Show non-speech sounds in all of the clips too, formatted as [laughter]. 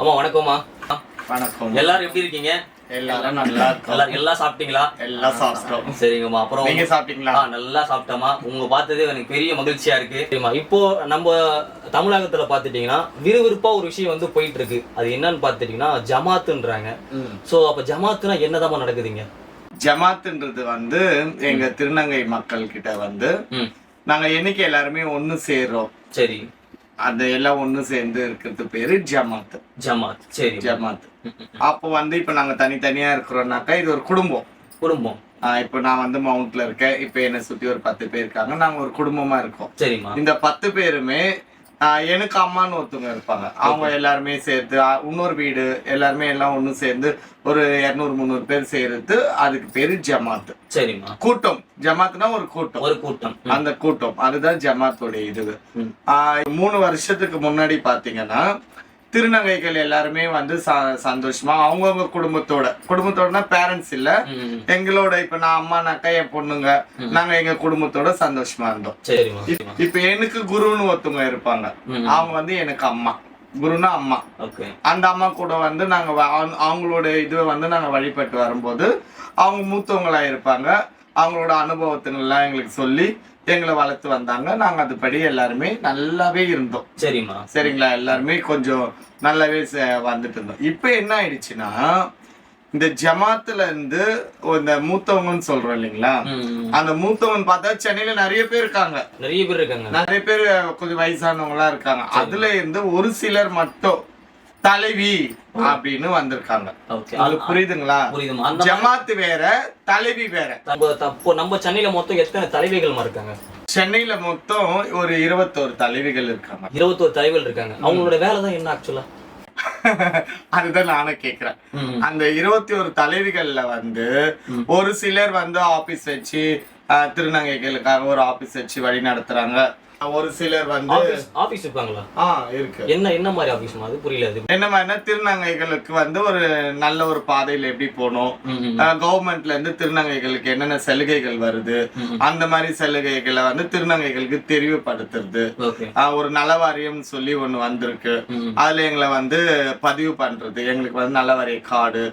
அம்மா வணக்கம்மா. வணக்கம். எல்லாரும் எப்படி இருக்கீங்க? எல்லாரும் நல்லா எல்லாரும் எல்லாம் சாப்பிட்டீங்களா? எல்லாம் சாப்பிட்டோம். சரிங்கம்மா. அப்புறம் நீங்க சாப்பிட்டீங்களா? நல்லா சாப்பிட்டோமா உங்க பார்த்தது எனக்கு பெரிய மகிழ்ச்சியா இருக்கு. சரிம்மா இப்போ நம்ம தமிழகத்துல பாத்துட்டீங்கன்னா விறுவிறுப்பா ஒரு விஷயம் வந்து போயிட்டு இருக்கு அது என்னன்னு பாத்துட்டீங்கன்னா ஜமாத்துன்றாங்க. சோ அப்ப ஜமாத்துனா என்னதாம்மா நடக்குதுங்க? ஜமாத்துன்றது வந்து எங்க திருநங்கை மக்கள் கிட்ட வந்து நாங்க என்னைக்கு எல்லாருமே ஒண்ணு சேர்றோம். சரி. அந்த எல்லாம் ஒண்ணு சேர்ந்து இருக்கிறது பேரு ஜமாத். ஜமாத். சரி. ஜமாத். அப்போ வந்து இப்ப நாங்க தனித்தனியா இருக்கிறோம்னாக்கா இது ஒரு குடும்பம். குடும்பம். இப்ப நான் வந்து மவுண்ட்ல இருக்கேன். இப்ப என்னை சுத்தி ஒரு பத்து பேர் இருக்காங்க. நாங்க ஒரு குடும்பமா இருக்கோம். சரிம்மா. இந்த பத்து பேருமே எனக்கு அம்மான்னு ஒருத்தவங்க இருப்பாங்க. அவங்க எல்லாருமே சேர்த்து இன்னொரு வீடு எல்லாருமே எல்லாம் ஒண்ணு சேர்ந்து ஒரு இருநூறு முந்நூறு பேர் சேர்த்து அதுக்கு பேரு ஜமாத் சரிம்மா. கூட்டம். ஜமாத்னா ஒரு கூட்டம். ஒரு கூட்டம். அந்த கூட்டம். அதுதான் ஜமாத்தோடைய இது. மூணு வருஷத்துக்கு முன்னாடி பாத்தீங்கன்னா திருநங்கைகள் எல்லாருமே வந்து சந்தோஷமா அவங்கவுங்க குடும்பத்தோட. குடும்பத்தோடனா பேரண்ட்ஸ் இல்ல. எங்களோட இப்ப நான் அம்மானாக்கா என் பொண்ணுங்க நாங்க எங்க குடும்பத்தோட சந்தோஷமா இருந்தோம். இப்ப எனக்கு குருன்னு ஒருத்தவங்க இருப்பாங்க. அவங்க வந்து எனக்கு அம்மா. குருனா அம்மா. அந்த அம்மா கூட வந்து நாங்க அவங்களோட இதுவை வந்து நாங்க வழிபட்டு வரும்போது அவங்க மூத்தவங்களா இருப்பாங்க. அவங்களோட அனுபவத்தினெல்லாம் எங்களுக்கு சொல்லி எங்களை வளர்த்து வந்தாங்க. நாங்க அதுபடி எல்லாருமே நல்லாவே இருந்தோம். சரிம்மா. சரிங்களா? எல்லாருமே கொஞ்சம் நல்லாவே வந்துட்டு இருந்தோம். இப்ப என்ன ஆயிடுச்சுன்னா இந்த ஜமாத்துல இருந்து இந்த மூத்தவங்கன்னு சொல்றோம் இல்லைங்களா? அந்த மூத்தவங்க பார்த்தா சென்னையில நிறைய பேர் இருக்காங்க. நிறைய பேர் இருக்காங்க. நிறைய பேர் கொஞ்சம் வயசானவங்களா இருக்காங்க. அதுல இருந்து ஒரு சிலர் மட்டும் தலைவி அப்படின்னு வந்திருக்காங்க. உங்களுக்கு புரியுதுங்களா? ஜமாத்து வேற தலைவி வேற. நம்ம தப்போ நம்ம சென்னையில மொத்தம் எத்தனை தலைவிகள்மா இருக்காங்க? சென்னையில மொத்தம் ஒரு இருபத்தோரு தலைவிகள் இருக்காங்க. இருபத்தோரு தலைவிகள் இருக்காங்க. அவங்களோட வேலை தான் என்ன ஆக்சுவலா [laughs] அதுதான் நானும் கேக்குறேன். அந்த இருபத்தி ஒரு தலைவிகள்ல வந்து ஒரு சிலர் வந்து ஆபீஸ் வச்சு திருநங்கைகளுக்காக ஒரு ஆபீஸ் வச்சு வழி நடத்துறாங்க. ஒரு சிலர் வந்து ஆபீஸ் ஆபீஸ் இருப்பாங்களா? ஆ இருக்கு. என்ன என்ன மாதிரி ஆபீஸ்மா அது புரியல அது என்ன மாதிரினா திருநங்கைகளுக்கு வந்து ஒரு நல்ல ஒரு பாதையில எப்படி போகணும். கவர்மெண்ட்ல இருந்து திருநங்கைகளுக்கு என்னென்ன சலுகைகள் வருது? அந்த மாதிரி சலுகைகளை வந்து திருநங்கைகளுக்கு தெரிவுபடுத்துறது ஒரு நலவாரியம் சொல்லி ஒண்ணு வந்திருக்கு. அதுல எங்களை வந்து பதிவு பண்றது. எங்களுக்கு வந்து நலவாரிய கார்டு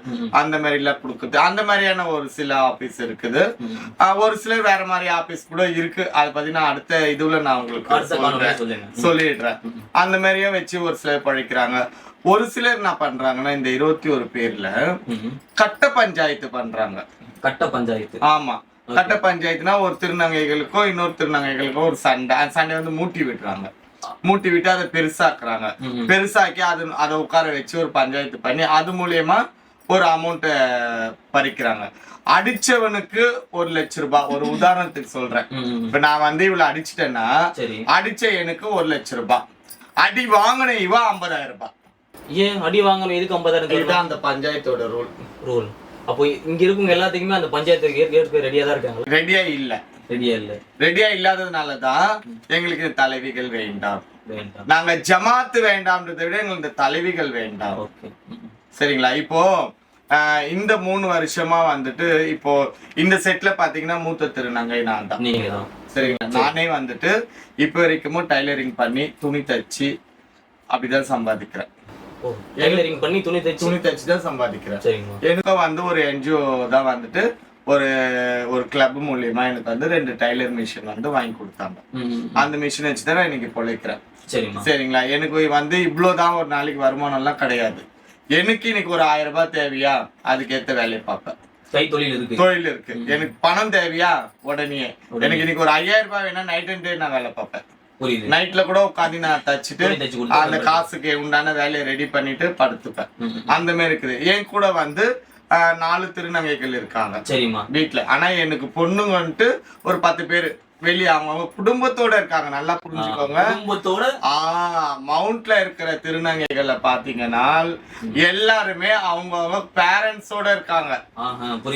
அந்த மாதிரி எல்லாம் கொடுக்குது அந்த மாதிரியான ஒரு சில ஆபீஸ் இருக்குது. ஒரு சிலர் வேற மாதிரி ஆபீஸ் கூட இருக்கு. அதை பத்தி நான் அடுத்த இதுல நான் உங்களுக்கு சொல்லிடுறேன். அந்த மாதிரியும் வச்சு ஒரு சிலர் பழிக்கிறாங்க ஒரு சிலர் என்ன பண்றாங்கன்னா இந்த இருபத்தி ஒரு பேர்ல. கட்ட பஞ்சாயத்து பண்றாங்க. கட்ட பஞ்சாயத்து. ஆமா. கட்ட பஞ்சாயத்துனா ஒரு திருநங்கைகளுக்கோ இன்னொரு திருநங்கைகளுக்கோ ஒரு சண்டை. அந்த சண்டை வந்து மூட்டி விடுறாங்க. மூட்டி விட்டு அதை பெருசாக்குறாங்க. பெருசாக்கி அது அதை உட்கார வச்சு ஒரு பஞ்சாயத்து பண்ணி அது மூலியமா ஒரு அமௌண்ட்டை பறிக்கிறாங்க. அடிச்சவனுக்கு ஒரு லட்ச ரூபாய் ஒரு [laughs] உதாரணத்துக்கு சொல்றேன். இப்ப நான் வந்து இவ்வளவு அடிச்சிட்டேன்னா சரி. அடிச்ச எனக்கு ஒரு லட்ச ரூபாய் அடி வாங்கின இவ ஐம்பதாயிரம் ரூபாய் ஏன்? அடி வாங்கணும் எதுக்கு ஐம்பதாயிரம் இதுதான் அந்த பஞ்சாயத்தோட ரூல் ரூல் அப்போ இங்க இருக்கவங்க எல்லாத்துக்குமே அந்த பஞ்சாயத்து ஏற்க ரெடியா தான் இருக்காங்களா ரெடியா இல்ல. ரெடியா இல்ல. ரெடியா இல்லாததுனாலதான் எங்களுக்கு இந்த தலைவிகள் வேண்டாம். வேண்டாம். நாங்க ஜமாத்து வேண்டாம்ன்றதை விட எங்களுக்கு இந்த தலைவிகள் வேண்டாம். ஓகே சரிங்களா? இப்போ இந்த மூணு வருஷமா வந்துட்டு இப்போ இந்த செட்ல பாத்தீங்கன்னா மூத்த திருநங்கை நான் தான். சரிங்களா? நானே வந்துட்டு இப்போ வரைக்கும் டைலரிங் பண்ணி துணி தச்சு அப்படிதான் சம்பாதிக்கிறேன். ஓ டெய்லரிங் பண்ணி துணி தைச்சு? துணி தச்சு தான் சம்பாதிக்கிறேன் எனக்கும் வந்து ஒரு என்ஜிஓ தான் வந்துட்டு ஒரு ஒரு கிளப் மூலியமா எனக்கு வந்து ரெண்டு டைலர் மிஷின் வந்து வாங்கி கொடுத்தாங்க. அந்த மிஷின் வச்சு தான் நான் இன்னைக்கு பொழைக்கிறேன். சரிங்களா? எனக்கு வந்து இவ்வளவுதான் ஒரு நாளைக்கு வருமானம் எல்லாம் கிடையாது. எனக்கு இன்னைக்கு ஒரு ஆயிரம் ரூபாய் தேவையா? அதுக்கேத்த வேலையை பார்ப்பேன். தொழில் இருக்கு. தொழில் இருக்கு. எனக்கு பணம் தேவையா? உடனே. எனக்கு இன்னைக்கு ஒரு ஐயாயிரம் ரூபாய் வேணா நைட் அண்ட் டே நான் வேலை பார்ப்பேன். நைட்ல கூட உட்காந்து நான் தச்சுட்டு அந்த காசுக்கு உண்டான வேலையை ரெடி பண்ணிட்டு படுத்துப்பேன். அந்த மாதிரி இருக்குது. என் கூட வந்து நாலு திருநங்கைகள் இருக்காங்க. சரிம்மா. வீட்ல. ஆனா எனக்கு பொண்ணுங்க வந்துட்டு ஒரு பத்து பேர். வெளியே அவங்க அவங்க குடும்பத்தோட இருக்காங்க நல்லா புரிஞ்சுக்கோங்க. குடும்பத்தோட? மவுண்ட்ல இருக்கிற திருநங்கைகளை பாத்தீங்கன்னா எல்லாருமே அவங்க அவங்க பேரண்ட்ஸோட இருக்காங்க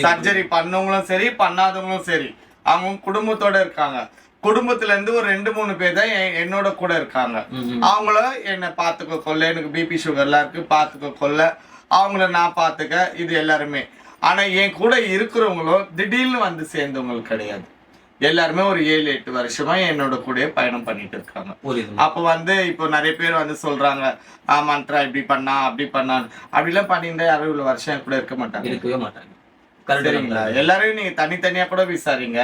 சர்ஜரி பண்ணவங்களும் சரி பண்ணாதவங்களும் சரி அவங்க குடும்பத்தோட இருக்காங்க. குடும்பத்துல இருந்து ஒரு ரெண்டு மூணு பேர் தான் என்- என்னோட கூட இருக்காங்க. அவங்கள என்னை பார்த்துக்க கொள்ள எனக்கு பிபி சுகர்லாம் இருக்கு பார்த்துக்க கொள்ள அவங்கள நான் பார்த்துக்க இது எல்லாருமே. ஆனா என் கூட இருக்கிறவங்களும் திடீர்னு வந்து சேர்ந்தவங்களுக்கு கிடையாது. எல்லாருமே ஒரு ஏழு எட்டு வருஷமா என்னோட கூடயே பயணம் பண்ணிட்டு இருக்காங்க. அப்போ வந்து இப்போ நிறைய பேர் வந்து சொல்றாங்க ஆ மந்த்ரா இப்படி பண்ணா அப்படி பண்ணா. அப்படிலாம் பண்ணியிருந்தா யாரும் இவ்வளவு வருஷம் கூட இருக்க மாட்டாங்க. இருக்கவே மாட்டாங்க. சரிங்களா? எல்லாரையும் நீங்க தனித்தனியா கூட விசாரிங்க.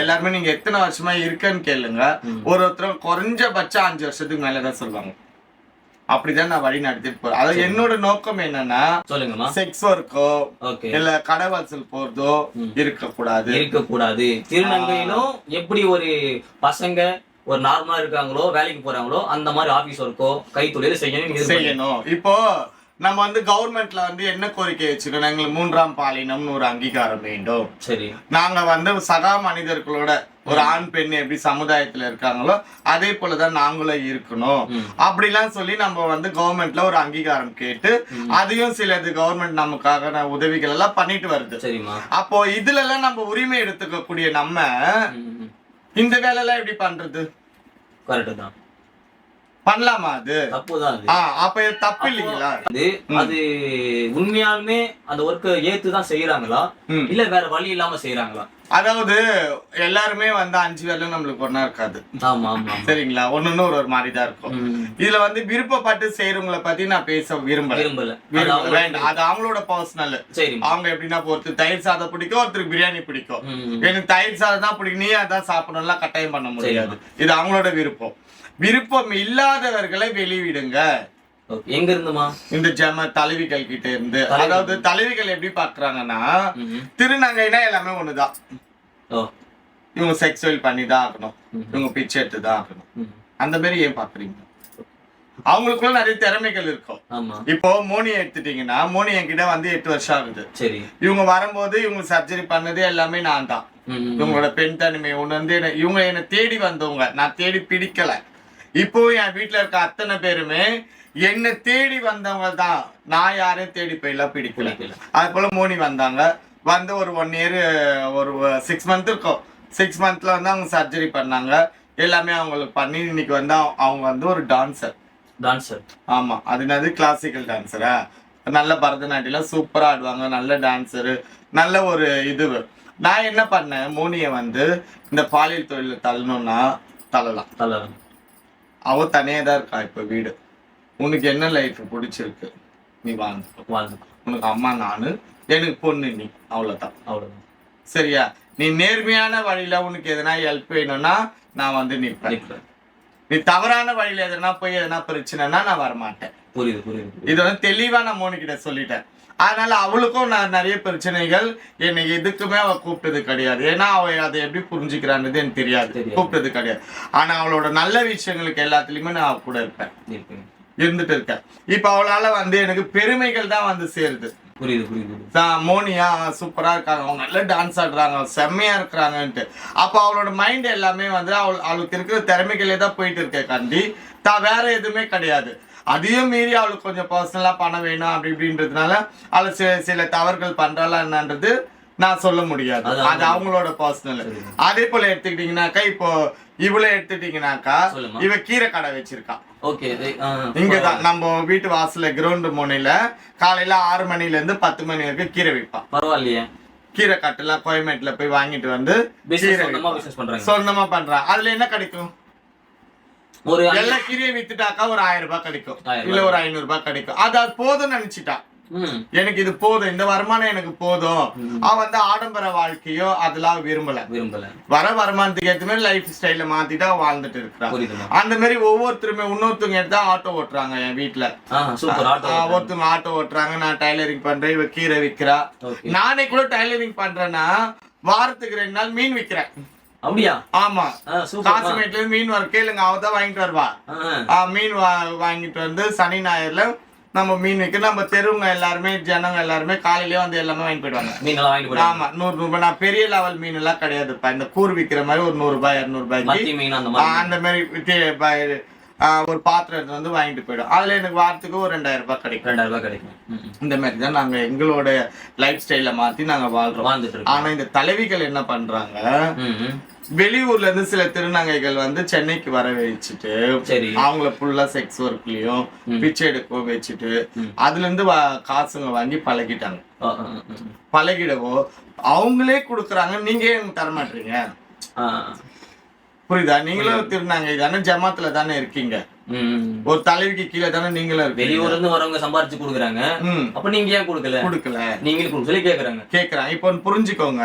எல்லாருமே நீங்க எத்தனை வருஷமா இருக்கன்னு கேளுங்க. ஒரு ஒருத்தரும் குறைஞ்சபட்சம் அஞ்சு வருஷத்துக்கு மேலதான் சொல்லுவாங்க. அப்படிதான் நான் வழி நடத்திட்டு போறேன். அதாவது என்னோட நோக்கம் என்னன்னா சொல்லுங்கம்மா. செக்ஸ் ஒர்க்கோ இல்ல கடை வசூல் போறதோ. இருக்க கூடாது இருக்கக்கூடாது. திருநங்கையிலும் எப்படி ஒரு பசங்க ஒரு நார்மலா இருக்காங்களோ வேலைக்கு போறாங்களோ அந்த மாதிரி ஆபீஸ் ஒர்க்கோ கைத்தொழில் செய்யணும் செய்யணும். இப்போ நம்ம வந்து கவர்மெண்ட்ல வந்து என்ன கோரிக்கை வச்சுக்கணும் எங்களுக்கு மூன்றாம் பாலினம்னு ஒரு அங்கீகாரம் வேண்டும். சரி. நாங்க வந்து சகா மனிதர்களோட ஒரு ஆண் பெண் எப்படி சமுதாயத்துல இருக்காங்களோ அதே போலதான் நாங்களும் இருக்கணும். அப்படிலாம் சொல்லி நம்ம வந்து கவர்மெண்ட்ல ஒரு அங்கீகாரம் கேட்டு அதையும் சிலது கவர்மெண்ட் நமக்காக உதவிகள் எல்லாம் பண்ணிட்டு வருது. அப்போ இதுல எல்லாம் நம்ம உரிமை எடுத்துக்கக்கூடிய நம்ம இந்த வேலை எல்லாம் எப்படி பண்றது? கரெக்ட் தான். பண்ணலாமா அது? தப்பு தான் அது. ஆ அப்ப தப்பு இல்லைங்களா? அது அது உண்மையாலுமே அந்த ஒர்க்கை ஏத்து தான் செய்யறாங்களா. இல்ல வேற வழி இல்லாம செய்யறாங்களா அதாவது எல்லாருமே வந்து அஞ்சு வேலை நம்மளுக்கு ஒண்ணா இருக்காது. சரிங்களா? ஒன்னொன்னு ஒரு ஒரு மாதிரி தான் இருக்கும். இதுல வந்து விருப்பப்பட்டு செய்யறவங்கள பத்தி நான் பேச விரும்பல. விரும்பல. அது அவங்களோட பர்சனல் அவங்க எப்படின்னா ஒருத்தர் தயிர் சாதம் பிடிக்கும் ஒருத்தருக்கு பிரியாணி பிடிக்கும். எனக்கு தயிர் சாதம் தான் பிடிக்கும். நீ அதான் சாப்பிடணும்லாம் கட்டாயம் பண்ண முடியாது. இது அவங்களோட விருப்பம். விருப்பம் இல்லாதவர்களை வெளிவிடுங்க. எங்க இருந்துமா இந்த ஜம தலைவிகள் கிட்ட இருந்து. அதாவது தலைவிகள் எப்படி பாக்குறாங்கன்னா. திருநங்கைனா எல்லாமே ஒண்ணுதான். இவங்க செக்ஸுவல் பண்ணி தான் ஆகணும். இவங்க பிச்சை எடுத்து தான் ஆகணும். அந்த மாதிரி ஏன் பாக்குறீங்க அவங்களுக்குள்ள நிறைய திறமைகள் இருக்கும். இப்போ மோனி எடுத்துட்டீங்கன்னா மோனி என்கிட்ட வந்து எட்டு வருஷம் ஆகுது. இவங்க வரும்போது இவங்க சர்ஜரி பண்ணது எல்லாமே நான் தான். இவங்களோட பெண் தனிமை உணர்ந்து என்ன- இவங்க என்னை தேடி வந்தவங்க. நான் தேடி பிடிக்கல. இப்போ என் வீட்ல இருக்க அத்தனை பேருமே என்னை தேடி வந்தவங்க தான். நான் யாரையும் தேடி போயெல்லாம் பிடிக்கல. அது போல மோனி வந்தாங்க. வந்து ஒரு ஒன் இயர் ஒரு சிக்ஸ் மந்த் இருக்கும். சிக்ஸ் மந்த்ல வந்து அவங்க சர்ஜரி பண்ணாங்க. எல்லாமே அவங்களுக்கு பண்ணி இன்னைக்கு வந்து அவங்க- வந்து ஒரு டான்சர் டான்சர் ஆமா. அது என்னது? கிளாசிக்கல் டான்ஸரா நல்ல பரதநாட்டியம் சூப்பரா ஆடுவாங்க. நல்ல டான்ஸரு நல்ல ஒரு இது. நான் என்ன பண்ணேன்? மோனியை வந்து இந்த பாலியல் தொழில தள்ளணும்னா தள்ளலாம். தலை அவ தனியே தான் இருக்கா இப்ப வீடு? உனக்கு என்ன லைஃப் பிடிச்சிருக்கு? நீ வாழ்ந்து வாழ்ந்து உனக்கு அம்மா நானு எனக்கு பொண்ணு நீ. அவ்வளவுதான். அவ்வளவுதான். சரியா? நீ நேர்மையான வழியில உனக்கு எதனா ஹெல்ப் வேணும்னா நான் வந்து நிற்பேன் நிக்கிறேன். நீ தவறான வழியில எதனா போய் எதனா பிரச்சனைனா நான் வரமாட்டேன். புரியுது புரியுது. இது வந்து தெளிவா நான் மோனி கிட்ட சொல்லிட்டேன். அதனால அவளுக்கும் நான் நிறைய பிரச்சனைகள். என்னை எதுக்குமே அவ கூப்பிட்டது கிடையாது. ஏன்னா அவ அதை எப்படி புரிஞ்சுக்கிறான்றது எனக்கு தெரியாது. கூப்பிட்டது கிடையாது. ஆனா அவளோட நல்ல விஷயங்களுக்கு எல்லாத்துலயுமே நான் கூட இருப்பேன். இருந்துட்டு இருக்கேன். இப்ப அவளால வந்து எனக்கு பெருமைகள் தான் வந்து சேருது. புரியுது புரியுது மோனியா சூப்பரா இருக்காங்க. அவங்க நல்ல டான்ஸ் ஆடுறாங்க. செம்மையா இருக்கிறாங்கன்ட்டு. அப்ப அவளோட மைண்ட் எல்லாமே வந்து அவள் அவளுக்கு இருக்கிற திறமைகளே தான் போயிட்டு இருக்க கண்டி. தான் வேற எதுவுமே கிடையாது. அதையும் மீறி அவளுக்கு கொஞ்சம் பர்சனலா பணம் வேணும் அப்படி இப்படின்றதுனால அவள் சில சில தவறுகள் பண்றாளா என்னன்றது நான் சொல்ல முடியாது. அது அவங்களோட பர்சனல். அதே போல எடுத்துக்கிட்டீங்கன்னாக்கா இப்போ இவளை எடுத்துட்டீங்கன்னாக்கா. இவ கீரை கடை வச்சிருக்கா. ஓகே இங்கதான் நம்ம வீட்டு வாசல்ல கிரவுண்ட் முனையில காலையில ஆறு மணில இருந்து பத்து மணி வரைக்கும் கீரை விற்பா பரவாயில்லையே. கீரை கட்டுல கோயம்பேட்டுல போய் வாங்கிட்டு வந்து சொந்தமா பண்றான் அதுல என்ன கிடைக்கும்? ஒரு எல்லா கீரையை வித்துட்டாக்கா ஒரு ஆயிரம் ரூபாய் கிடைக்கும் இல்ல ஒரு ஐநூறு ரூபாய் கிடைக்கும். அது அது போதும்னு நினைச்சிட்டா. எனக்கு இது போதும். இந்த வருமானம் எனக்கு போதும். ம். அவ வந்து ஆடம்பர வாழ்க்கையோ அதெல்லாம் விரும்பல. விரும்பல. வர வருமானத்துக்கு ஏத்த மாதிரி லைஃப் ஸ்டைல மாத்திட்டு வாழ்ந்துட்டு இருக்கிறா. புரியுதுமா அந்த மாதிரி ஒவ்வொருத்தருமே இன்னொருத்தவங்க எடுத்தா ஆட்டோ ஓட்டுறாங்க என் வீட்டுல ஒருத்தவங்க ஆட்டோ ஓட்டுறாங்க. நான் டைலரிங் பண்றேன். இவ கீரை விக்கிறா. நானே கூட டைலரிங் பண்றேன்னா வாரத்துக்கு ரெண்டு நாள் மீன் விக்கிறேன். அப்படியா? ஆமா. காசுமேட்ல மீன் வர கேளுங்க அவ தான் வாங்கிட்டு வருவா. மீன் வா- வாங்கிட்டு வந்து சனி ஞாயிறுல நம்ம மீன் விற்க நம்ம தெருவுங்க எல்லாருமே ஜனங்க எல்லாருமே காலையிலேயே வந்து எல்லாமே வாங்கிட்டு போயிடுவாங்க. மீன் வாங்கிட்டு ஆமா நூறு ரூபாய். நான் பெரிய லெவல் மீன் எல்லாம் கிடையாதுப்பா. இந்த கூர் விக்கிற மாதிரி ஒரு நூறு ரூபாய் அந்த மாதிரி. ஒரு பாத்திரம் எடுத்து வந்து வாங்கிட்டு போயிடும் அதுல எனக்கு வாரத்துக்கு ஒரு ரெண்டாயிரம் ரூபாய் கிடைக்கும் ரெண்டாயிரம் ரூபாய் கிடைக்கும். இந்த மாதிரி தான் நாங்க எங்களோட லைஃப் ஸ்டைல மாத்தி நாங்க வாழ்றோம் வாழ்ந்துட்டு ஆனா இந்த தலைவிகள் என்ன பண்றாங்க. வெளியூர்ல இருந்து சில திருநங்கைகள் வந்து சென்னைக்கு வர வச்சுட்டு அவங்கள ஃபுல்லா செக்ஸ் ஒர்க்லயும். பிச்சை எடுக்க வச்சுட்டு. அதுல இருந்து காசுங்க வாங்கி பழகிட்டாங்க. பழகிடவோ அவங்களே கொடுக்குறாங்க நீங்க எனக்கு தர மாட்டீங்க ஆ. புரியுதா? நீங்களும் திருநங்கை. தானே ஜமாத்துல தானே இருக்கீங்க. ஒரு தலைவிக்கு கீழே தானே நீங்களும் வெளியூர்ல இருந்து வரவங்க சம்பாரிச்சு கொடுக்குறாங்க. அப்ப நீங்க ஏன் கொடுக்கல? கொடுக்கல. நீங்களும் சொல்லி கேக்குறாங்க. கேக்குறேன் இப்போ புரிஞ்சுக்கோங்க.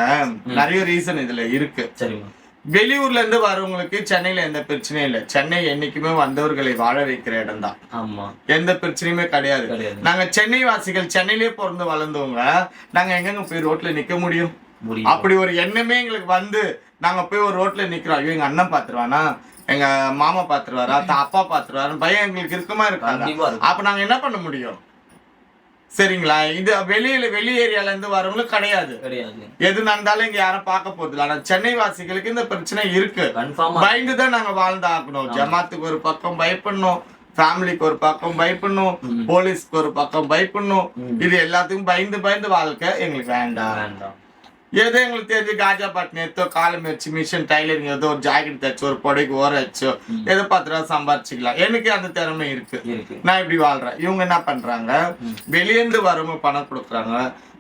நிறைய ரீசன் இதுல இருக்கு. சரிம்மா. வெளியூர்ல இருந்து வரவங்களுக்கு சென்னையில எந்த பிரச்சனையும் இல்லை. சென்னை என்னைக்குமே வந்தவர்களை வாழ வைக்கிற இடம் தான். ஆமா. எந்த பிரச்சனையுமே கிடையாது. கிடையாது. நாங்க சென்னை வாசிகள் சென்னையிலே பிறந்து வளர்ந்தவங்க நாங்க எங்கெங்க போய் ரோட்ல நிக்க முடியும். அப்படி ஒரு எண்ணமே எங்களுக்கு வந்து நாங்க போய் ஒரு ரோட்ல நிக்கிறோம். ஐயோ எங்க அண்ணன் பாத்துருவானா? எங்க மாமா பாத்துருவாரா? தா- அப்பா பாத்துருவாரு பயம் எங்களுக்கு இருக்குமா இருக்கும். அப்ப நாங்க என்ன பண்ண முடியும்? சரிங்களா? இது வெளியில வெளி ஏரியால இருந்து வரவங்களுக்கு கிடையாது. எது நடந்தாலும் இங்க யாரும் பார்க்க போதில்ல ஆனா சென்னை வாசிகளுக்கு இந்த பிரச்சனை இருக்கு. பயந்து தான் நாங்க வாழ்ந்தாகணும். ஜமாத்துக்கு ஒரு பக்கம் பயப்படணும். ஃபேமிலிக்கு ஒரு பக்கம் பயப்படணும். போலீஸ்க்கு ஒரு பக்கம் பயப்படணும். இது எல்லாத்துக்கும் பயந்து பயந்து வாழ்க்கை எங்களுக்கு வேண்டாம். வேண்டாம். ஏதோ எங்களுக்கு தெரிஞ்சு காஜா பாட்டு எடுத்தோ காலம் வச்சு மிஷின் டைலரிங் ஏதோ ஒரு ஜாக்கெட் தைச்சோ ஒரு புடைக்கு ஓர வச்சோ. ஏதோ பத்து ரூபா சம்பாரிச்சுக்கலாம். எனக்கு அந்த திறமை இருக்கு. நான் இப்படி வாழ்றேன். இவங்க என்ன பண்றாங்க. வெளியேந்து வரவங்க பணம் கொடுக்குறாங்க.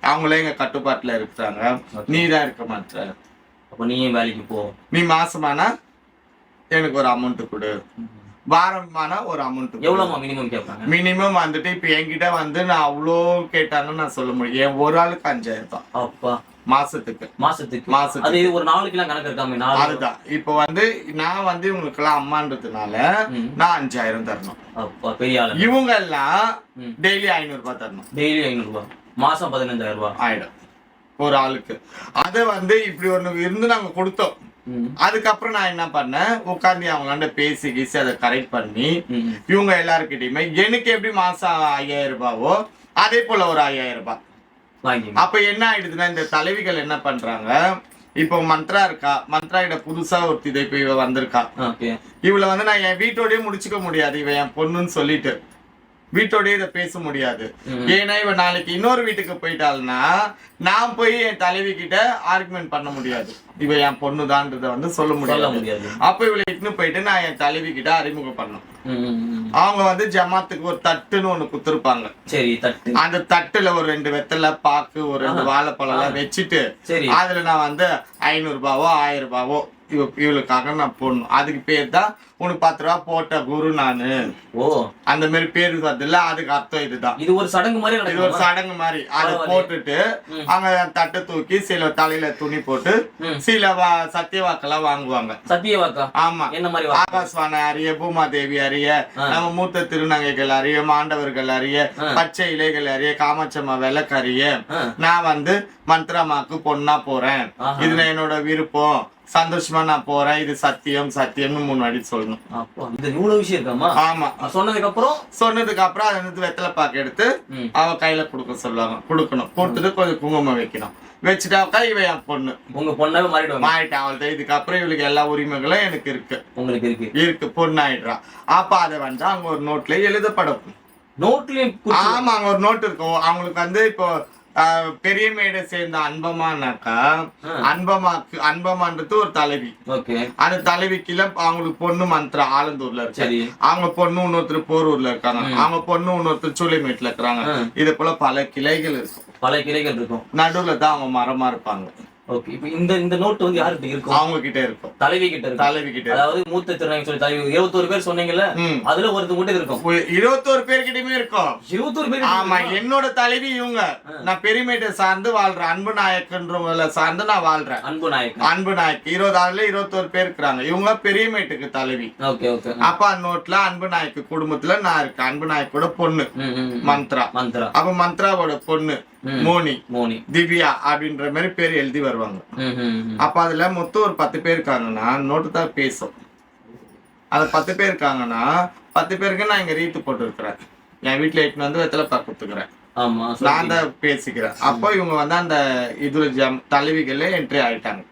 அவங்களே எங்க கட்டுப்பாட்டுல இருக்கிறாங்க நீ தான் இருக்க மாட்ட. அப்ப நீயும் வேலைக்கு போ? நீ மாசமானா எனக்கு ஒரு அமௌண்ட் கொடு. வாரமானா ஒரு அமௌண்ட் எவ்வளவுமா மினிமம் கேட்பாங்க? மினிமம் வந்துட்டு இப்ப என்கிட்ட வந்து நான் அவ்வளோ கேட்டாங்கன்னு நான் சொல்ல முடியும். என் ஒரு ஆளுக்கு அஞ்சாயிரம் ரூபாய். அப்பா. மாசத்துக்கு. மாசத்துக்கு. மாசத்துக்கு. அது ஒரு நாளுக்கு எல்லாம் கணக்கு இருக்காமே நாலு. அதுதான். இப்போ வந்து நான் வந்து இவங்களுக்கு எல்லாம் அம்மான்றதுனால. நான் அஞ்சாயிரம் தரணும். அப்பா பெரிய இவங்க எல்லாம். டெய்லி ஐநூறு ரூபாய் தரணும். டெய்லி ஐநூறு ரூபாய் மாசம் பதினஞ்சாயிரம் ரூபாய் ஆயிடும். ஒரு ஆளுக்கு. அதை வந்து இப்படி ஒண்ணு இருந்து நாங்க கொடுத்தோம். அதுக்கப்புறம் நான் என்ன பண்ணேன்? உட்காந்து அவங்களாண்ட பேசி கீசி அதை கரெக்ட் பண்ணி. இவங்க எல்லாருக்கிட்டையுமே எனக்கு எப்படி மாசம் ஐயாயிரம் ரூபாவோ அதே போல ஒரு ஐயாயிரம் ரூபாய். அப்ப என்ன ஆயிடுதுன்னா இந்த தலைவிகள் என்ன பண்றாங்க? இப்போ மந்த்ரா இருக்கா? மந்த்ரா புதுசா ஒரு இதை இப்ப இவ வந்திருக்கா. இவளை வந்து நான் என் வீட்டோடயே முடிச்சுக்க முடியாது. இவ என் பொண்ணுன்னு சொல்லிட்டு. வீட்டோடயே இதை பேச முடியாது. ஏன்னா இவ நாளைக்கு இன்னொரு வீட்டுக்கு போயிட்டாள்னா நான் போய் என் தலைவி கிட்ட ஆர்குமெண்ட் பண்ண முடியாது. இவ என் பொண்ணுதான்றத வந்து சொல்ல முடியாது. அப்ப இவளை இட்டுன்னு போயிட்டு நான் என் தலைவி கிட்ட அறிமுகம் பண்ணோம். அவங்க வந்து ஜமாத்துக்கு ஒரு தட்டுன்னு ஒண்ணு குத்துருப்பாங்க சரி தட்டு. அந்த தட்டுல ஒரு ரெண்டு வெத்தலை பாக்கு ஒரு ரெண்டு வாழைப்பழம் எல்லாம் வச்சுட்டு அதுல நான் வந்து ஐநூறு ரூபாவோ ஆயிரம் ரூபாவோ இவளுக்காக நான் போடணும் அதுக்கு பேர் தான் உனக்கு பத்து ரூபா போட்ட குரு நானு ஓ அந்த மாதிரி பேர் வருதுல்ல அதுக்கு அர்த்தம் இதுதான் இது ஒரு சடங்கு மாதிரி இது ஒரு சடங்கு மாதிரி அதை. போட்டுட்டு ம். அங்க தட்டை தூக்கி சில தலையில துணி போட்டு. சில சத்தியவாக்கெல்லாம் வாங்குவாங்க சத்தியவாக்கா ஆமா என்ன மாதிரி ஆகாஷ்வாணி அறிய பூமாதேவி அறிய. நம்ம மூத்த திருநங்கைகள் அறிய மாண்டவர்கள் அறிய. பச்சை இலைகள் அறிய காமாட்சம்மா விளக்கறிய ஆ. நான் வந்து மந்த்ரமாக்கு பொண்ணா போறேன் ஆஹா. இது நான் என்னோட விருப்பம் சந்தோஷமா நான் போறேன். இது சத்தியம் சத்தியம்னு மூணு வாட்டி சொல்லணும். அப்பா இது இவ்வளவு விஷயம் இருக்காமா ஆமா. சொன்னதுக்கு அப்புறம் சொன்னதுக்கு அப்புறம் அதை வந்து வெத்தலை பாக்கு எடுத்து. அவ கையில கொடுக்க சொல்லுவாங்க. கொடுக்கணும். கொடுத்துட்டு கொஞ்சம் குங்குமம் வைக்கணும். வச்சுட்டாக்கா இவ என் பொண்ணு. உங்க பொண்ணாவே மாறிடுவாங்க. மாறிட்டேன் அவள்கிட்ட இதுக்கப்புறம் இவளுக்கு எல்லா உரிமைகளும் எனக்கு இருக்கு. உங்களுக்கு இருக்கு. இருக்கு. பொண்ணாயிடுறா. அப்ப அதை வந்து அங்க ஒரு நோட்ல எழுதப்படும். நோட்லயும் ஆமா அங்க ஒரு நோட் இருக்கும். அவங்களுக்கு வந்து இப்போ ஆஹ், பெரிய மேடை சேர்ந்த அன்பமானாக்கா. அன்பமாக்கு அன்பமான்றது ஒரு தலைவி. ஓகே. அந்த தலைவிக்குல அவங்களுக்கு பொண்ணு மந்த்ரா ஆலந்தூர்ல இருக்கு. சரி. அவங்க பொண்ணு இன்னொருத்தர் போரூர்ல இருக்காங்க. அவங்க பொண்ணு இன்னொருத்தர் சூளைமேட்ல இருக்கிறாங்க. இது போல பல கிளைகள் இருக்கும். பல கிளைகள் இருக்கும். நடுவுல தான் அவங்க மரமா இருப்பாங்க. ஓகே இப்போ இந்த இந்த நோட் வந்து யார்கிட்ட இருக்கும்? அவங்க கிட்ட இருக்கும். தலைவி கிட்ட இருக்கும். தலைவி கிட்ட அதாவது மூத்த திருநாங்க சொல்லி தலைவி இருபத்தோரு பேர் சொன்னீங்கல்ல. அதுல ஒருத்தர் கூட இருக்கும். இருபத்தோரு பேர்கிட்டயுமே இருக்கும். இருபத்தோரு பேர் ஆமா என்னோட தலைவி இவங்க. நான் பெருமேட்டை சார்ந்து வாழ்றேன். அன்பு நாயக்கன்றவங்கள சார்ந்து நான் வாழ்றேன். அன்பு நாயக்கன். அன்பு நாயக் இருபதாறுல இருபத்தோரு பேர் இருக்கிறாங்க. இவங்க பெரியமேட்டுக்கு தலைவி. ஓகே ஓகே அப்ப நோட்ல அன்பு நாயக்கு குடும்பத்துல நான் இருக்கேன். அன்பு நாயக்கோட பொண்ணு. மந்த்ரா. மந்த்ரா. அப்ப மந்த்ராவோட பொண்ணு. மோனி. மோனி. திவ்யா அப்படின்ற மாதிரி பேர் எழுதி வருவாங்க. அப்ப அதுல மொத்தம் ஒரு பத்து பேர் இருக்காங்கன்னா நோட்டு தான் பேசும். அது பத்து பேர் இருக்காங்கன்னா பத்து பேருக்கு நான் இங்க ரீத்து போட்டு இருக்கிறேன் என் வீட்டுல எட்டுன்னு வந்து வெத்தலை கொடுத்துக்கிறேன். நான் தான் பேசிக்கிறேன். அப்போ இவங்க வந்து அந்த இதுல ஜம் தலைவிகளே என்ட்ரி ஆயிட்டாங்க.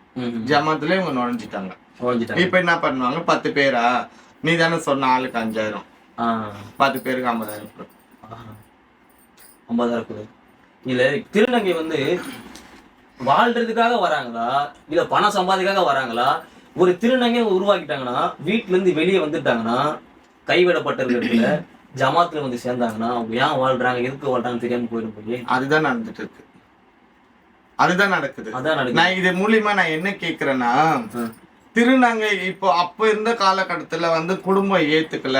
ஜமாத்துல இவங்க நுழைஞ்சிட்டாங்க. இப்ப என்ன பண்ணுவாங்க? பத்து பேரா? நீ தானே சொன்ன ஆளுக்கு அஞ்சாயிரம். பத்து பேருக்கு ஐம்பதாயிரம். ஐம்பதாயிரம் இல்ல திருநங்கை வந்து வாழ்றதுக்காக வராங்களா? இல்ல பணம் சம்பாதிக்காக வராங்களா? ஒரு திருநங்கை உருவாக்கிட்டாங்கன்னா வீட்டுல இருந்து வெளியே வந்துட்டாங்கன்னா கைவிடப்பட்ட இடத்துல ஜமாத்துல வந்து சேர்ந்தாங்கன்னா அவங்க ஏன் வாழ்றாங்க? எதுக்கு வாழ்றாங்கன்னு தெரியாம போயிடும் போய் அதுதான் நடந்துட்டு இருக்கு. அதுதான் நடக்குது. அதான் நடக்குது. நான் இது மூலியமா நான் என்ன கேக்குறேன்னா. திருநங்கை இப்போ அப்ப இருந்த காலகட்டத்துல வந்து குடும்பம் ஏத்துக்கல.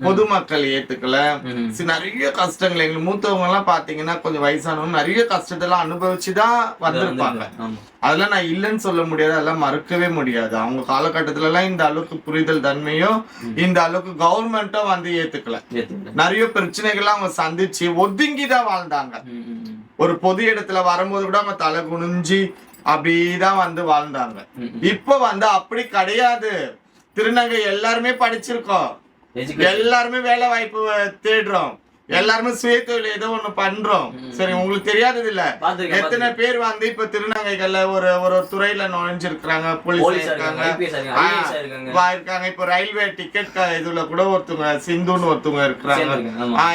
பொதுமக்கள் ஏத்துக்கல. நிறைய கஷ்டங்கள். எங்க மூத்தவங்க எல்லாம் பாத்தீங்கன்னா கொஞ்சம் வயசானவங்க நிறைய கஷ்டத்தெல்லாம் அனுபவிச்சுதான் வந்திருப்பாங்க. அதெல்லாம் நான் இல்லைன்னு சொல்ல முடியாது. அதெல்லாம் மறுக்கவே முடியாது. அவங்க காலகட்டத்துல எல்லாம் இந்த அளவுக்கு புரிதல் தன்மையும் இந்த அளவுக்கு கவர்மெண்ட்டும் வந்து ஏத்துக்கல. நிறைய பிரச்சனைகள்லாம் அவங்க சந்திச்சு ஒதுங்கிதான் வாழ்ந்தாங்க. ஒரு பொது இடத்துல வரும்போது கூட அவங்க தலை குனிஞ்சு அப்படிதான் வந்து வாழ்ந்தாங்க. இப்ப வந்து அப்படி கிடையாது. திருநங்கை எல்லாருமே படிச்சிருக்கோம். எல்லாருமே வேலை வாய்ப்பு தேடுறோம். எல்லாருமே சுயதொழில் ஏதோ ஒண்ணு பண்றோம். சரி உங்களுக்கு தெரியாதது இல்ல எத்தனை பேர் வந்து இப்ப திருநங்கைகள்ல ஒரு ஒரு துறையில நுழைஞ்சிருக்கிறாங்க போலீஸ் இருக்காங்க இருக்காங்க, இப்ப ரயில்வே டிக்கெட் இதுல கூட ஒருத்தவங்க சிந்துன்னு ஒருத்தவங்க இருக்கிறாங்க.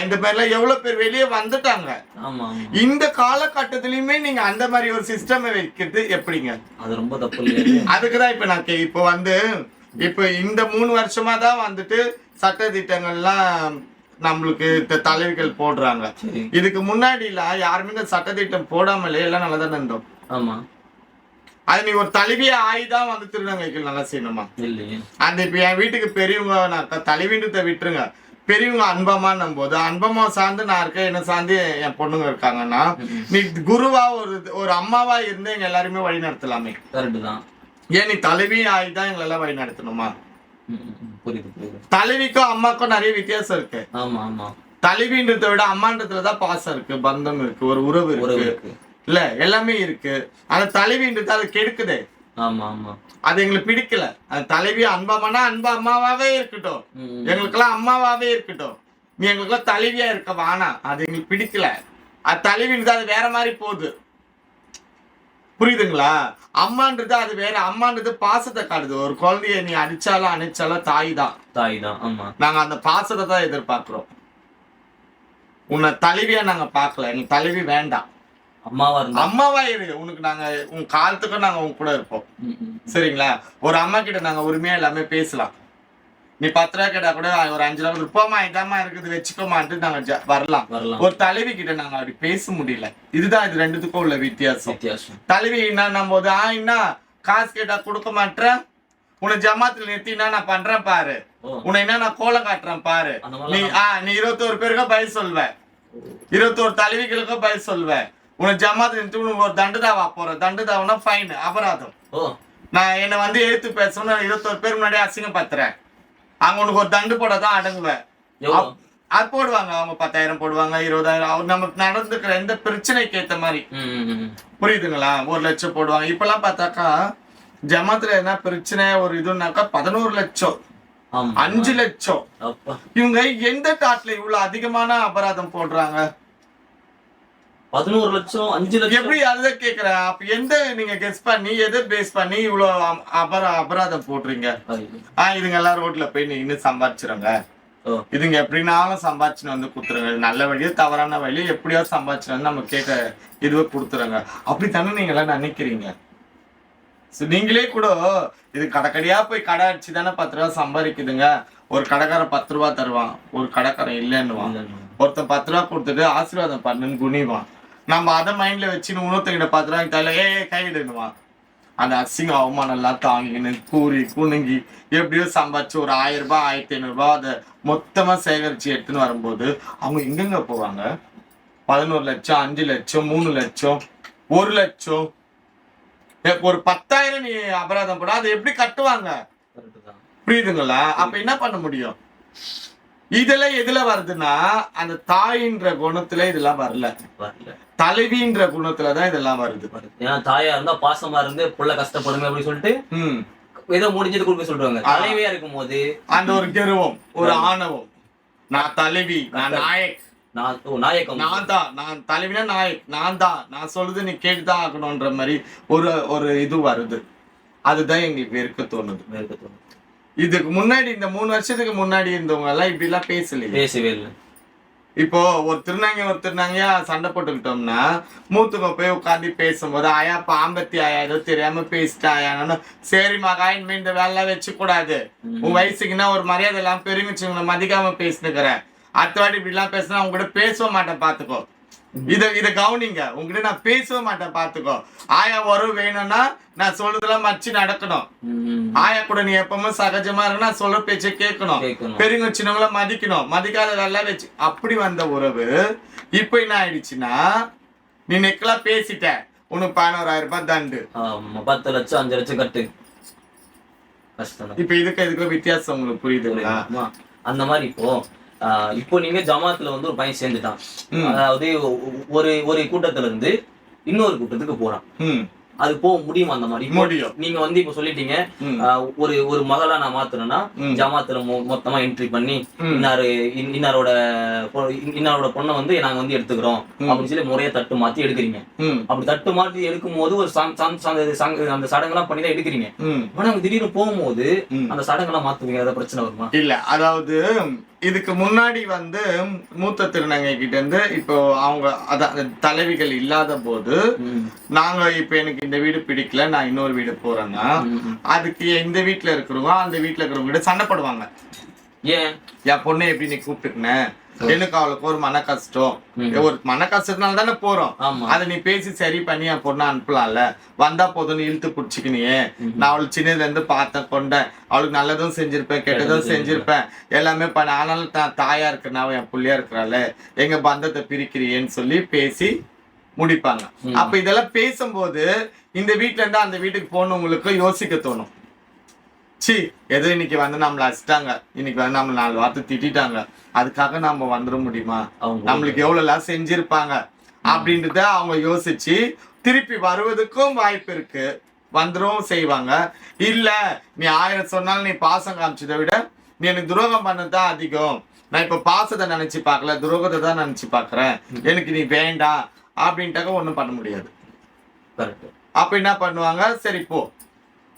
இந்த மாதிரிலாம் எவ்வளவு பேர் வெளியே வந்துட்டாங்க. இந்த காலகட்டத்திலயுமே நீங்க அந்த மாதிரி ஒரு சிஸ்டம் வைக்கிறது எப்படிங்க? அது ரொம்ப தப்பு அதுக்குதான் இப்ப நான் இப்ப வந்து இப்ப இந்த மூணு வருஷமா தான் வந்துட்டு சட்ட திட்டங்கள்லாம் நம்மளுக்கு தலைவிகள் போடுறாங்க. இதுக்கு முன்னாடி யாருமே இந்த சட்ட திட்டம் போடாமலே எல்லாம் நல்லா தான் இருந்தோம். ஆமா. அது நீ ஒரு தலைவிய ஆயுதான் வந்து திருநங்கைகள் நல்லா செய்யணுமா? இல்லையே. அந்த இப்ப என் வீட்டுக்கு பெரியவங்க நான் தலைவின்றத்தை விட்டுருங்க. பெரியவங்க அன்பமான்னும் போது அன்பமா சார்ந்து நான் இருக்கேன் என்ன சார்ந்து என் பொண்ணுங்க இருக்காங்கன்னா நீ குருவா ஒரு ஒரு அம்மாவா இருந்து எங்க எல்லாருமே வழி நடத்தலாமே. கரெக்ட் தான் ஏன் நீ தலைவி ஆயுதான் எங்களை எல்லாம் வழி நடத்தணுமா? தலைவிக்கும் அம்மாக்கும் நிறைய வித்தியாசம் இருக்கு. ஆமா ஆமா. தலைவின்றதை விட அம்மான்றதுலதான் பாசம் இருக்கு பந்தம் இருக்கு ஒரு உறவு உறவு இருக்கு. இல்ல எல்லாமே இருக்கு. அந்த தலைவின்றது அது கெடுக்குது. ஆமா ஆமா. அது எங்களுக்கு பிடிக்கல. அந்த தலைவி அன்பமானா அன்பு அம்மாவாவே இருக்கட்டும். எங்களுக்கெல்லாம் அம்மாவாவே இருக்கட்டும். நீ எங்களுக்கெல்லாம் தலைவியா இருக்க வேணாம் அது எங்களுக்கு பிடிக்கல. அது தலைவின்றது அது வேற மாதிரி போகுது. புரியுதுங்களா? அம்மான்றது அது வேற அம்மான்றது பாசத்தை காட்டுது. ஒரு குழந்தைய நீ அடிச்சாலும் அணைச்சாலும் தாய் தான் தாய் தான் ஆமா. நாங்க அந்த பாசத்தை தான் எதிர்பார்க்கிறோம். உன்னை தலைவியா நாங்க பார்க்கல. எங்களுக்கு தலைவி வேண்டாம். அம்மாவா இருந்தா? அம்மாவா இரு. உனக்கு நாங்க உன் காலத்துக்கும் நாங்க உன் கூட இருப்போம். சரிங்களா? ஒரு அம்மா கிட்ட நாங்க உரிமையா எல்லாமே பேசலாம். நீ பத்து ரூபா கேட்டா கூட ஒரு அஞ்சு ரூபா இருப்போமா இதாம்மா இருக்குது வச்சுக்கோமான்ட்டு நாங்க வரலாம். வரலாம். ஒரு தலைவி கிட்ட நாங்க அப்படி பேச முடியல. இதுதான் இது ரெண்டுத்துக்கும் உள்ள வித்தியாசம். வித்தியாசம். தலைவி என்ன போது ஆ என்ன காசு கேட்டா கொடுக்க மாட்டேன் உன்னை ஜமாத்துல நிறுத்தினா நான் பண்றேன் பாரு. உன்னை என்ன நான் கோலம் காட்டுறேன் பாரு. நீ ஆ நீ இருபத்தோரு பேருக்கும் பதில் சொல்வ. இருபத்தோரு தலைவிகளுக்கும் பதில் சொல்வ. உன்னை ஜமாத்துல நிறுத்தி உனக்கு ஒரு தண்டுதாவா போற தண்டுதாவனா ஃபைன் அபராதம். நான் என்னை வந்து எழுத்து பேசணும் இருபத்தோரு பேர் முன்னாடி அசிங்கப்படுத்துறேன். அங்க உனக்கு ஒரு தண்டு போட தான் அடங்குவேன். அது போடுவாங்க. அவங்க பத்தாயிரம் போடுவாங்க இருபதாயிரம். அவர் நமக்கு நடந்துக்கிற எந்த பிரச்சனைக்கு ஏத்த மாதிரி. புரியுதுங்களா? ஒரு லட்சம் போடுவாங்க. இப்பெல்லாம் பார்த்தாக்கா ஜமாத்துல என்ன பிரச்சனை ஒரு இதுனாக்கா பதினோரு லட்சம். அஞ்சு லட்சம். இவங்க எந்த டாட்ல இவ்வளவு அதிகமான அபராதம் போடுறாங்க? பதினோரு லட்சம் அஞ்சு லட்சம். எப்படி அதுதான் கேக்குறேன் அப்ப எந்த நீங்க கெஸ் பண்ணி எதை பேஸ் பண்ணி இவ்வளவு அபர அபராதம் போடுறீங்க. ஆஹ் இதுங்க எல்லாம் ரோட்ல போய் நின்னு சம்பாதிச்சிருங்க. இதுங்க எப்படினாலும் சம்பாதிச்சுன்னு வந்து கொடுத்துருங்க. நல்ல வழியோ தவறான வழியோ எப்படியோ சம்பாதிச்சுன்னு நம்ம கேட்க இதுவே கொடுத்துருங்க. அப்படி தானே நீங்க எல்லாம் நினைக்கிறீங்க? நீங்களே கூட இது கடைக்கடியா போய் கடை அடிச்சு தானே பத்து ரூபா சம்பாதிக்குதுங்க. ஒரு கடைக்காரன் பத்து ரூபா தருவான். ஒரு கடைக்காரன் இல்லைன்னுவான். இல்ல, இல்ல. ஒருத்தன் பத்து ரூபா கொடுத்துட்டு ஆசீர்வாதம் பண்ணுன்னு குனிவான். நம்ம அதை மைண்ட்ல வச்சு இன்னொருத்தங்கிட்ட ரூபாய்க்கு தரல. ஏ கைவிடுவான் அந்த அசிங்க அவமானம் எல்லாம் தாங்கின்னு கூறி குணுங்கி எப்படியோ சம்பாதிச்சு ஒரு ஆயிரம் ரூபாய் ஆயிரத்தி ஐநூறு ரூபாய் அதை மொத்தமா சேகரிச்சு எடுத்துன்னு வரும்போது அவங்க எங்கெங்க போவாங்க? பதினோரு லட்சம் அஞ்சு லட்சம் மூணு லட்சம் ஒரு லட்சம். ஒரு பத்தாயிரம் நீ அபராதம் போட அதை எப்படி கட்டுவாங்க. புரியுதுங்களா? அப்ப என்ன பண்ண முடியும்? இதெல்லாம் எதுல வருதுன்னா அந்த தாயின்ற குணத்துல இதெல்லாம் வரல. தலைவின்ற குணத்துலதான் இதெல்லாம் வருது. ஏன்னா தாயா இருந்தா பாசமா இருந்து புள்ள கஷ்டப்படுங்க அப்படின்னு சொல்லிட்டு ஏதோ முடிஞ்சது கொடுக்க சொல்றாங்க. தலைவியா இருக்கும் போது அந்த ஒரு கெருவம் ஒரு ஆணவம். நான் தலைவி நான் நாயக். நாயக்கம். நான் தான் நான் தலைவினா நாயக். நான் தான். நான் சொல்றது நீ கேட்டுதான் ஆகணும்ன்ற மாதிரி ஒரு ஒரு இது வருது. அதுதான் எங்களுக்கு வெறுக்க தோணுது. மேற்க தோணும். இதுக்கு முன்னாடி இந்த மூணு வருஷத்துக்கு முன்னாடி இருந்தவங்க எல்லாம் இப்படி எல்லாம் பேசலையே. பேசவே இல்லை. இப்போ ஒரு திருநாங்க ஒரு திருநாங்கயா சண்டை போட்டுக்கிட்டோம்னா மூத்துங்க போய் உட்காந்து பேசும்போது ஆயா பாம்பத்தி ஆயா? ஏதோ தெரியாம சரி மகா இனிமே இந்த வேலை வச்சு கூடாது உன் வயசுக்குன்னா ஒரு மரியாதை எல்லாம் பெருமிச்சு உங்களை மதிக்காம பேசினுக்கிறேன். அடுத்த வாட்டி இப்படி எல்லாம் பேசினா அவங்க கூட பேசவே மாட்டேன் பாத்துக்கோ. இத இத கவனிங்க. உங்ககிட்ட நான் பேசவே மாட்டேன் பாத்துக்கோ. ஆயா உறவு வேணும்னா நான் சொல்றதெல்லாம் மச்சி நடக்கணும். ஆயா கூட நீ எப்பவுமே சகஜமா இருக்கணும் நான் சொல்ற பேச்சை கேட்கணும். பெரியவங்க சின்னவங்கள மதிக்கணும். மதிக்காததெல்லாம் வச்சு அப்படி வந்த உறவு இப்போ என்ன ஆயிடுச்சுன்னா நீ நெக்கெல்லாம் பேசிட்ட. உனக்கு பதினோராயிரம் ரூபாய் தண்டு. பத்து லட்சம் அஞ்சு லட்சம் கட்டு. கஷ்டம். இப்ப இதுக்கு இதுக்கு வித்தியாசம் உங்களுக்கு புரியுதுங்களா. அந்த மாதிரி இப்போ இப்போ நீங்க ஜமாத்துல வந்து ஒரு பையன் சேர்ந்துட்டான். அதாவது ஒரு ஒரு கூட்டத்துல இருந்து இன்னொரு கூட்டத்துக்கு போறான். அது போக முடியுமா அந்த மாதிரி. நீங்க வந்து இப்ப சொல்லிட்டீங்க ஒரு ஒரு மகளா நான் மாத்துறேன்னா. ஜமாத்துல மொத்தமா என்ட்ரி பண்ணி. இன்னாரு இன்- இன்னாரோட இன்னாரோட பொண்ணை வந்து நாங்க வந்து எடுத்துக்கிறோம். அப்படின்னு சொல்லி முறையா தட்டு மாத்தி எடுக்கிறீங்க. அப்படி தட்டு மாத்தி எடுக்கும் போது ஒரு சாங் சாங் சாங் சாங் அந்த சடங்கெல்லாம் பண்ணி தான் எடுக்கிறீங்க. ஆனா திடீர்னு போகும்போது. அந்த சடங்கெல்லாம் மாத்துவீங்க ஏதாவது பிரச்சனை வருமா? இல்ல அதாவது இதுக்கு முன்னாடி வந்து மூத்த திருநங்கை கிட்ட இருந்து இப்போ அவங்க அதான் தலைவிகள் இல்லாத போது. நாங்க இப்ப எனக்கு இந்த வீடு பிடிக்கல நான் இன்னொரு வீடு போறேன்னா. அதுக்கு இந்த வீட்டுல இருக்கிறவங்க அந்த வீட்டுல இருக்கிறவங்க கிட்ட சண்டை போடுவாங்க ஏன்? என் பொண்ணை எப்படி நீ கூப்பிட்டுக்கின? எனக்கு அவளுக்கு ஒரு மன கஷ்டம். ஒரு மன கஷ்டத்தினால தானே போறோம். அதை நீ பேசி சரி பண்ணி என் பொண்ணை அனுப்பலாம்ல? வந்தா போதும்னு இழுத்து பிடிச்சிக்கினியே. நான் அவளுக்கு சின்னதுல இருந்து பார்த்தேன் கொண்டேன் அவளுக்கு நல்லதும் செஞ்சிருப்பேன் கெட்டதும் செஞ்சிருப்பேன். எல்லாமே பண்ண. ஆனாலும் தான் தாயா இருக்கிறனாவ என் புள்ளையா இருக்கிறாள் எங்க பந்தத்தை பிரிக்கிறியேன்னு சொல்லி பேசி முடிப்பாங்க. அப்ப இதெல்லாம் பேசும்போது இந்த வீட்ல இருந்து அந்த வீட்டுக்கு போனவங்களுக்கு யோசிக்க தோணும். சி ஏதோ இன்னைக்கு வந்து நம்மள அடிச்சிட்டாங்க. இன்னைக்கு வந்து நம்ம நாலு வார்த்தை திட்டிட்டாங்க. அதுக்காக நம்ம வந்துட முடியுமா? அவங்க நம்மளுக்கு எவ்வளவு எல்லாம் செஞ்சிருப்பாங்க? அப்படின்றத அவங்க யோசிச்சு திருப்பி வருவதற்கும் வாய்ப்பு இருக்கு. வந்துடும் செய்வாங்க. இல்ல நீ ஆயிரம் சொன்னாலும் நீ பாசம் காமிச்சதை விட நீ எனக்கு துரோகம் பண்ணதுதான் அதிகம். நான் இப்ப பாசத்தை நினைச்சு பார்க்கல துரோகத்தை தான் நினைச்சு பார்க்கறேன். எனக்கு நீ வேண்டாம். அப்படின்ட்டாக்க ஒண்ணும் பண்ண முடியாது. கரெக்ட் அப்ப என்ன பண்ணுவாங்க? சரி போ.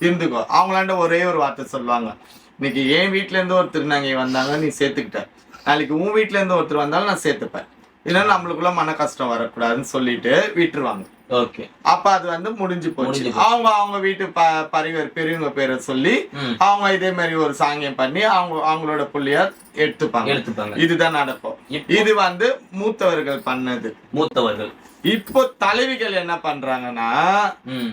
இருந்துக்கோ. அவங்களாண்ட ஒரே ஒரு வார்த்தை சொல்லுவாங்க. இன்னைக்கு என் வீட்ல இருந்து ஒரு திருநங்கை வந்தாங்க நீ சேர்த்துக்கிட்ட. நாளைக்கு உன் வீட்ல இருந்து ஒருத்தர் வந்தாலும் நான் சேர்த்துப்பேன். இல்லைன்னா நம்மளுக்குள்ள மன கஷ்டம் வரக்கூடாதுன்னு சொல்லிட்டு விட்டுருவாங்க. ஓகே. அப்ப அது வந்து முடிஞ்சு போச்சு. அவங்க அவங்க வீட்டு ப பரிவர் பெரியவங்க பேரை சொல்லி. அவங்க இதே மாதிரி ஒரு சாங்கியம் பண்ணி அவங்க அவங்களோட புள்ளைய எடுத்துப்பாங்க. எடுத்துப்பாங்க. இதுதான் நடக்கும். இது வந்து மூத்தவர்கள் பண்ணது. மூத்தவர்கள். இப்போ தலைவிகள் என்ன பண்றாங்கன்னா.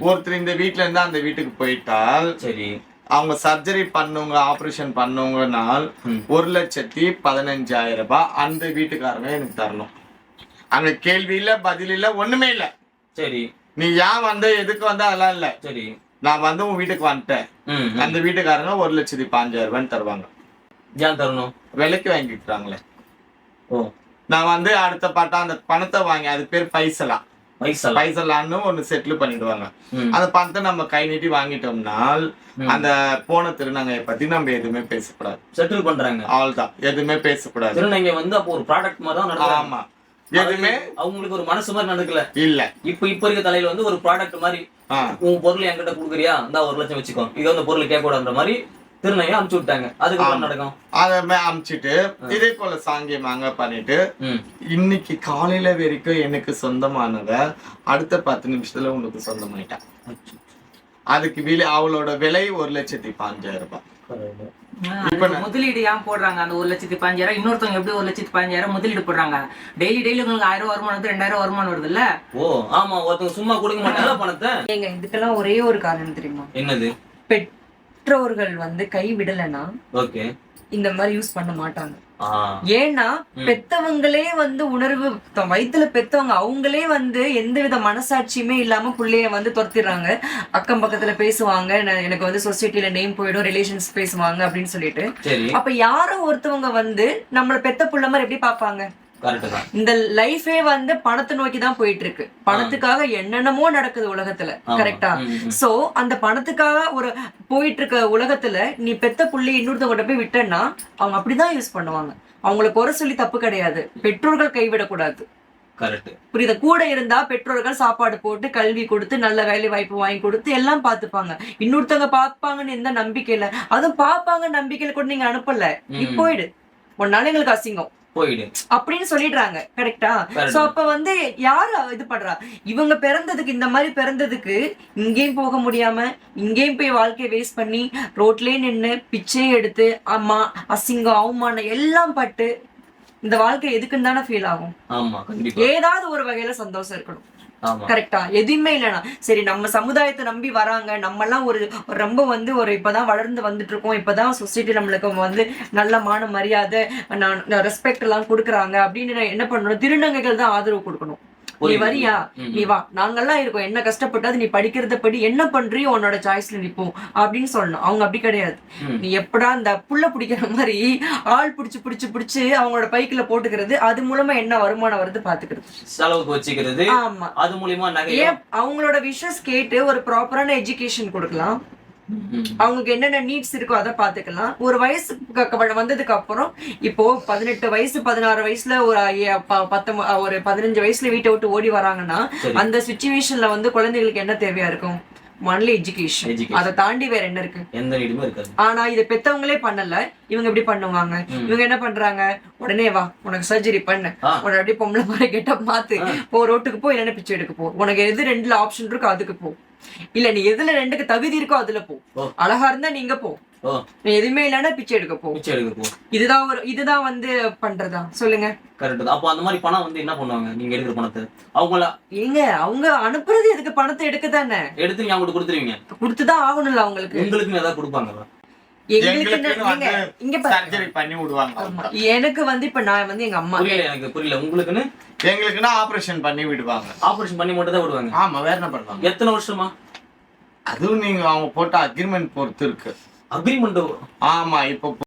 ஒருத்தர் இந்த வீட்ல இருந்து அந்த வீட்டுக்கு போயிட்டால் சரி. அவங்க சர்ஜரி பண்ணவங்க ஆபரேஷன் பண்ணவங்கனால் ம். ஒரு லட்சத்தி பதினஞ்சாயிரம் ரூபாய் அந்த வீட்டுக்காரங்க எனக்கு தரணும். அங்க கேள்வி இல்ல பதில் இல்ல ஒண்ணுமே இல்ல. சரி. நீ ஏன் வந்த எதுக்கு வந்த அதெல்லாம் இல்ல? சரி. நான் வந்து உன் வீட்டுக்கு வந்துட்டேன். அந்த வீட்டுக்காரங்க ஒரு லட்சத்தி பாஞ்சாயிரம் ரூபான்னு தருவாங்க. ஏன் தரணும்? விலைக்கு வாங்கிக்கிறாங்களே ஓ. நான் வந்து அடுத்த பாட்டா அந்த பணத்தை வாங்கி அது பேர் பைசலா பைசலா பைசலான்னு ஒண்ணு செட்டில் பண்ணிடுவாங்க. அந்த பணத்தை நம்ம கை நீட்டி வாங்கிட்டோம்னால் அந்த போன திருநங்கையை பத்தி நம்ம எதுவுமே பேசக்கூடாது. செட்டில் பண்றாங்க. அவ்வளவுதான். எதுவுமே பேசக்கூடாது. திருநங்கை வந்து அப்போ ஒரு ப்ராடக்ட் மாதிரி தான் ஆமா. எதுவுமே அவங்களுக்கு ஒரு மனசு மாதிரி நடக்கல. இல்ல. இப்ப இப்ப இருக்க தலையில வந்து ஒரு ப்ராடக்ட் மாதிரி. உன் பொருள் என்கிட்ட கொடுக்குறியா? இந்த ஒரு லட்சம் வச்சுக்கோ. இது வந்து பொருள் கேட்க கூடாதுன்ற மாதிரி திருநங்கை அனுப்பிச்சு விட்டாங்க. அதுக்கு நடக்கும்? அத அமுச்சிட்டு இதே போல சாங்கியமாங்க பண்ணிட்டு ம். இன்னைக்கு காலையில வரைக்கும் எனக்கு சொந்தமானத அடுத்த பத்து நிமிஷத்துல உனக்கு சொந்தமாயிட்டா அதுக்கு விலை அவளோட விலை ஒரு லட்சத்தி பாஞ்சாயிரம் ரூபாய். முதலீடு ஏன் போடுறாங்க? அந்த ஒரு லட்சத்தி பதினஞ்சாயிரம் இன்னொருத்தவங்க எப்படி ஒரு லட்சத்தி பதினஞ்சாயிரம் முதலீடு போடுறாங்க? டெய்லி டெய்லி உங்களுக்கு ஆயிரம் ரூபாய் வருமானம் வருது ரெண்டாயிரம் வருமானம் வருது இல்ல ஓ ஆமா ஒருத்தவங்க சும்மா கொடுக்க மாட்டாங்களா பணத்தை? ஏங்க இதுக்கெல்லாம் ஒரே ஒரு காரணம் தெரியுமா? என்னது? பெற்றோர்கள் வந்து கை விடலைன்னா ஓகே. இந்த மாதிரி யூஸ் பண்ண மாட்டாங்க. ஏன்னா பெத்தவங்களே வந்து உணர்வு வயித்துல பெத்தவங்க அவங்களே வந்து எந்தவித மனசாட்சியுமே இல்லாம புள்ளைய வந்து துரத்திடுறாங்க. அக்கம் பக்கத்துல பேசுவாங்க எனக்கு வந்து சொசைட்டில நேம் போயிடும் ரிலேஷன்ஸ் பேசுவாங்க அப்படின்னு சொல்லிட்டு. அப்ப யாரோ ஒருத்தவங்க வந்து நம்மள பெத்த புள்ள மாதிரி எப்படி பாப்பாங்க இந்த லைஃபே வந்து பணத்தை நோக்கி தான் போயிட்டு இருக்கு பணத்துக்காக என்னென்னமோ நடக்குது உலகத்துல. கரெக்டா. சோ அந்த பணத்துக்காக ஒரு போயிட்டு இருக்க உலகத்துல நீ பெத்த புள்ளி இன்னொருத்தவங்க போய் விட்டேன்னா அவங்க அப்படிதான் யூஸ் பண்ணுவாங்க. அவங்கள குறை சொல்லி தப்பு கிடையாது. பெற்றோர்கள் கைவிடக்கூடாது. புரியுதா? கூட இருந்தா பெற்றோர்கள் சாப்பாடு போட்டு கல்வி கொடுத்து நல்ல வேலை வாய்ப்பு வாங்கி கொடுத்து எல்லாம் பார்த்துப்பாங்க. இன்னொருத்தவங்க பார்ப்பாங்கன்னு எந்த நம்பிக்கையில அதுவும் பார்ப்பாங்க நம்பிக்கையில கூட நீங்க அனுப்பல. நீ. போயிடு. உன்னால எங்களுக்கு அசிங்கம். போயிடு. அப்படின்னு சொல்லிடுறாங்க. கரெக்டா. சோ அப்ப வந்து யாரு இது பண்றா? இவங்க பிறந்ததுக்கு இந்த மாதிரி பிறந்ததுக்கு இங்கேயும் போக முடியாம இங்கேயும் போய் வாழ்க்கையை வேஸ்ட் பண்ணி ரோட்லயே நின்னு பிச்சை எடுத்து அம்மா அசிங்கம் அவமானம் எல்லாம் பட்டு இந்த வாழ்க்கை எதுக்குன்னு தானே ஃபீல் ஆகும். ஏதாவது ஒரு வகையில சந்தோஷம் இருக்கணும். கரெக்டா எதுவுமே இல்லைனா சரி நம்ம சமுதாயத்தை நம்பி வராங்க நம்ம எல்லாம் ஒரு ரொம்ப வந்து ஒரு இப்பதான் வளர்ந்து வந்துட்டு இருக்கோம் இப்பதான் சொசைட்டி நம்மளுக்கு வந்து நல்ல மான மரியாதை ரெஸ்பெக்ட் எல்லாம் கொடுக்குறாங்க அப்படின்னு நான் என்ன பண்ணணும்? திருநங்கைகள் தான் ஆதரவு கொடுக்கணும். நீ. வரியா. நீ வா. நாங்கெல்லாம் இருக்கோம். என்ன கஷ்டப்பட்டாது நீ படிக்கிறத படி என்ன பண்றியோ உன்னோட சாய்ஸ்ல நிப்போம் அப்படின்னு சொல்லணும். அவங்க அப்படி கிடையாது. நீ எப்படா இந்த புள்ள பிடிக்கிற மாதிரி ஆள் பிடிச்சு பிடிச்சு பிடிச்சு அவங்களோட பைக்குல போட்டுக்கிறது அது மூலமா என்ன வருமானம் வருது பாத்துக்கிறது. செலவுக்கு வச்சுக்கிறது. ஆமா. அது மூலியமா ஏன்? அவங்களோட விஷஸ் கேட்டு ஒரு ப்ராப்பரான எஜுகேஷன் கொடுக்கலாம். அவங்களுக்கு என்னென்ன நீட்ஸ் இருக்கோ அதை பாத்துக்கலாம் ஒரு வயசு வந்ததுக்கு அப்புறம் இப்போ பதினெட்டு வயசு பதினாறு வயசுல ஒரு ஐய- ப- பத்தொன்ப ஒரு பதினஞ்சு வயசுல வீட்டை விட்டு ஓடி வராங்கன்னா. அந்த சுச்சுவேஷன்ல வந்து குழந்தைகளுக்கு என்ன தேவையா இருக்கும்? Only education. அதை தாண்டி வேற என்ன இருக்கு? எந்த நீடுமே இருக்காது. ஆனா இதை பெத்தவங்களே பண்ணல. இவங்க எப்படி பண்ணுவாங்க. இவங்க என்ன பண்றாங்க? உடனே வா உனக்கு சர்ஜரி பண்ணு. உடனே அப்படியே பொம்பளை மாதிரி கெட்டப் மாத்து. போ ரோட்டுக்கு போ இல்லைன்னா பிச்சை எடுக்க போ. உனக்கு எது ரெண்டுல ஆப்ஷன் இருக்கோ அதுக்கு போ. இல்ல நீ எதுல ரெண்டுக்கு தகுதி இருக்கோ அதுல போ. அழகா இருந்தா நீங்க போ. நீ எதுவுமே இல்லைன்னா பிச்சை எடுக்க போ. மிச்சம் எடுக்க போ. இதுதான் ஒரு இதுதான் வந்து பண்றதா? சொல்லுங்க. கரெக்ட் அப்போ அந்த மாதிரி பணம் வந்து என்ன பண்ணுவாங்க? நீங்க எடுக்கிற பணத்தை? அவங்கள ஏங்க அவங்க அனுப்புறது எதுக்கு? பணத்தை எடுக்க தானே? எடுத்து நீங்க அவங்களுக்கு கொடுத்துருவீங்க. கொடுத்துதான் ஆகணும்ல அவங்களுக்கு. உங்களுக்கும் ஏதாவது கொடுப்பாங்களா. எனக்கு வந்து இப்ப நான் வந்து எங்க அம்மா புரியல எனக்கு புரியல. உங்களுக்குன்னு? எங்களுக்குன்னா ஆபரேஷன் பண்ணி விடுவாங்க. ஆபரேஷன் பண்ணி மட்டும் தான் விடுவாங்க? ஆமா வேற என்ன பண்ணுவாங்க? எத்தனை வருஷமா? அதுவும் நீங்க அவங்க போட்ட அக்ரிமெண்ட் பொறுத்து இருக்கு. அக்ரிமெண்ட் ஆமா இப்போ